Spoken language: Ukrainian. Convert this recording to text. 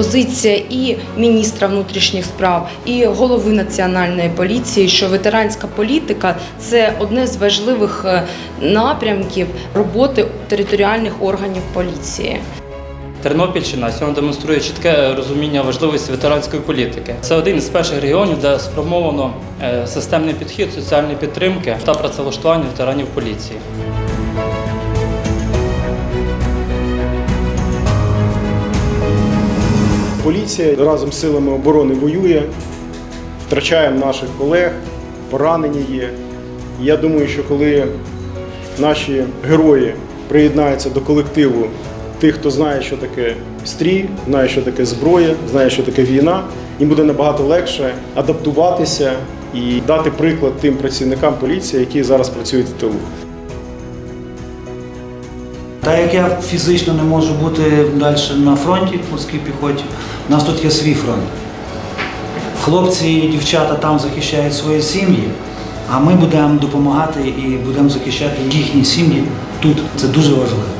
позиція і міністра внутрішніх справ, і голови національної поліції, що ветеранська політика це одне з важливих е, напрямків роботи територіальних органів поліції. Тернопільщина сьогодні демонструє чітке розуміння важливості ветеранської політики. Це один із перших регіонів, де сформовано е, системний підхід соціальної підтримки та працевлаштування ветеранів поліції. Поліція разом з силами оборони воює, втрачаємо наших колег, поранені є. Я думаю, що коли наші герої приєднаються до колективу тих, хто знає, що таке стрій, знає, що таке зброя, знає, що таке війна, їм буде набагато легше адаптуватися і дати приклад тим працівникам поліції, які зараз працюють в тилу. Так як я фізично не можу бути далі на фронті в морській піхоті, у нас тут є свій фронт. Хлопці і дівчата там захищають свої сім'ї, а ми будемо допомагати і будемо захищати їхні сім'ї тут. Це дуже важливо.